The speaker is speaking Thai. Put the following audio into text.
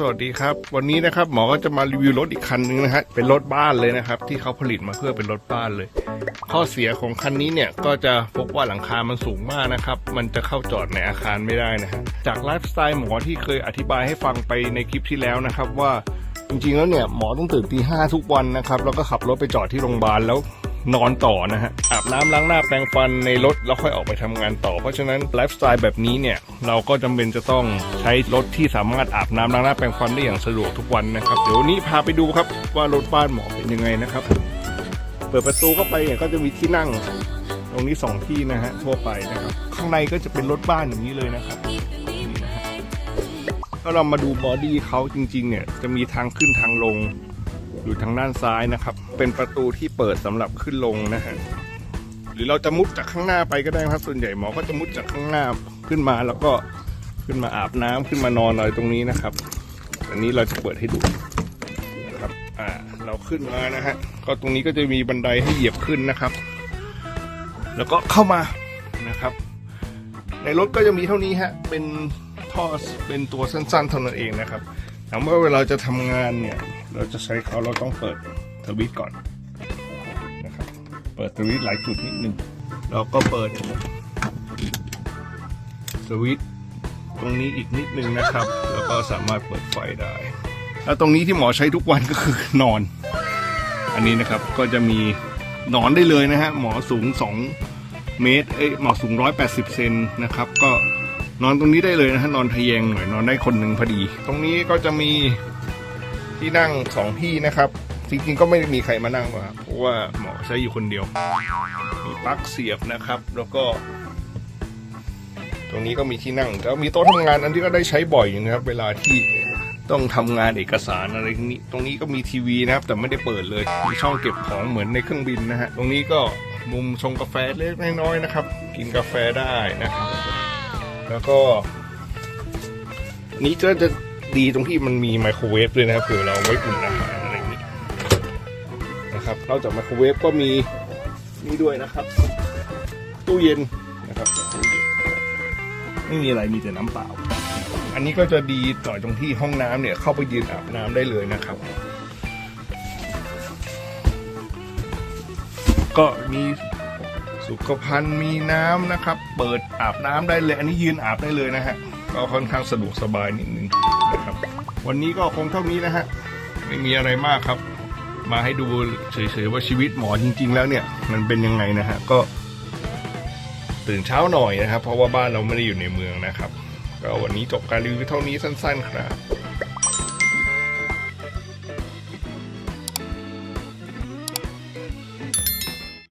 สวัสดีครับ วันนี้นะครับหมอก็จะมารีวิวรถอีกคันนึงนะฮะเป็นรถบ้านเลยนะครับ ที่เขาผลิตมาเพื่อเป็นรถบ้านเลย ข้อเสียของคันนี้เนี่ยก็จะพบว่าหลังคามันสูงมากนะครับ มันจะเข้าจอดในอาคารไม่ได้นะฮะจากไลฟ์สไตล์หมอที่เคยอธิบายให้ฟังไปในคลิปที่แล้วนะครับ ว่าจริงๆแล้วเนี่ยหมอต้องตื่นตีห้าทุกวันนะครับแล้วก็ขับรถไปจอดที่โรงพยาบาลแล้ว นอนต่อนะฮะอาบน้ำล้างหน้าแปรงฟันในรถแล้วค่อยออกไปทำงานต่อ เพราะฉะนั้นไลฟ์สไตล์แบบนี้เนี่ยเราก็จำเป็นจะต้องใช้รถที่สามารถอาบน้ำล้างหน้าแปรงฟันได้อย่างสะดวกทุกวันนะครับเดี๋ยวนี้พาไปดูครับว่ารถบ้านหมอเป็นยังไงนะครับ เปิดประตูเข้าไปเนี่ยก็จะมีที่นั่ง ตรงนี้สองที่นะฮะทั่วไปนะครับ ข้างในก็จะเป็นรถบ้านอย่างนี้เลยนะครับนี่นะฮะก็เรามาดูบอดี้เขาจริงๆเนี่ยจะมีทางขึ้นทางลง อยู่ทางด้านซ้ายนะครับ เป็นประตูที่เปิดสำหรับขึ้นลงนะฮะหรือเราจะมุดจากข้างหน้าไปก็ได้ครับส่วนใหญ่หมอก็จะมุดจากข้างหน้าขึ้นมาแล้วก็ขึ้นมาอาบน้ำขึ้นมานอนอะไรตรงนี้นะครับ อันนี้เราจะเปิดให้ดูนะครับอ่าเราขึ้นมานะฮะก็ตรงนี้ก็จะมีบันไดให้เหยียบขึ้นนะครับ แล้วก็เข้ามานะครับ ในรถก็จะมีเท่านี้ฮะเป็นท่อเป็นตัวสั้นๆเท่านั้นเองนะครับ ถามว่าเวลาจะทำงานเนี่ย เราจะใช้เขาเราต้องเปิดสวิตก่อนนะครับ เปิดสวิตหลายจุดนิดนึงแล้วก็เปิดสวิตตรงนี้อีกนิดนึงนะครับ แล้วก็สามารถเปิดไฟได้ แล้วตรงนี้ที่หมอใช้ทุกวันก็คือนอน อันนี้นะครับก็จะมีนอนได้เลยนะฮะหมอสูง 2 เมตรเอ้ยหมอสูง 180 เซนนะครับ ก็ นอนตรงนี้ได้เลยนะฮะนอนทะแยงหน่อยนอนได้คนหนึ่งพอดี ตรงนี้ก็จะมีที่นั่งสองที่นะครับจริงๆก็ไม่ได้มีใครมานั่งหรอกครับเพราะว่าหมอใช้อยู่คนเดียว มีปลั๊กเสียบนะครับ แล้วก็ ตรงนี้ก็มีที่นั่งแล้วมีโต๊ะทำงานอันที่ก็ได้ใช้บ่อยอยู่นะครับ เวลาที่ต้องทำงานเอกสารอะไรนี้ ตรงนี้ก็มีทีวีนะครับ แต่ไม่ได้เปิดเลย มีช่องเก็บของเหมือนในเครื่องบินนะฮะตรงนี้ก็มุมชงกาแฟเล็กๆน้อยๆนะครับ กินกาแฟได้นะครับ แล้วก็ นี้ก็จะดีตรงที่มันมีไมโครเวฟด้วยนะครับเผื่อเราไว้อุ่นอาหารอะไรอย่างนี้นะครับนอกจากไมโครเวฟก็มีนี่ด้วยนะครับ ตู้เย็นนะครับตู้เย็นไม่มีอะไรมีแต่น้ำเปล่า อันนี้ก็จะดีต่อตรงที่ห้องน้ำเนี่ย เข้าไปยืนอาบน้ำได้เลยนะครับ ก็มี สุขภัณฑ์มีน้ำนะครับ เปิดอาบน้ำได้เลย อันนี้ยืนอาบได้เลยนะฮะ ก็ค่อนข้างสะดวกสบายนิดนึงนะครับ วันนี้ก็คงเท่านี้นะฮะ ไม่มีอะไรมากครับ มาให้ดูเฉยๆว่าชีวิตหมอจริง ๆ แล้วเนี่ย มันเป็นยังไงนะฮะ ก็ตื่นเช้าหน่อยนะครับ เพราะว่าบ้านเราไม่ได้อยู่ในเมืองนะครับ ก็วันนี้จบการรีวิวเท่านี้สั้น ๆ ครับ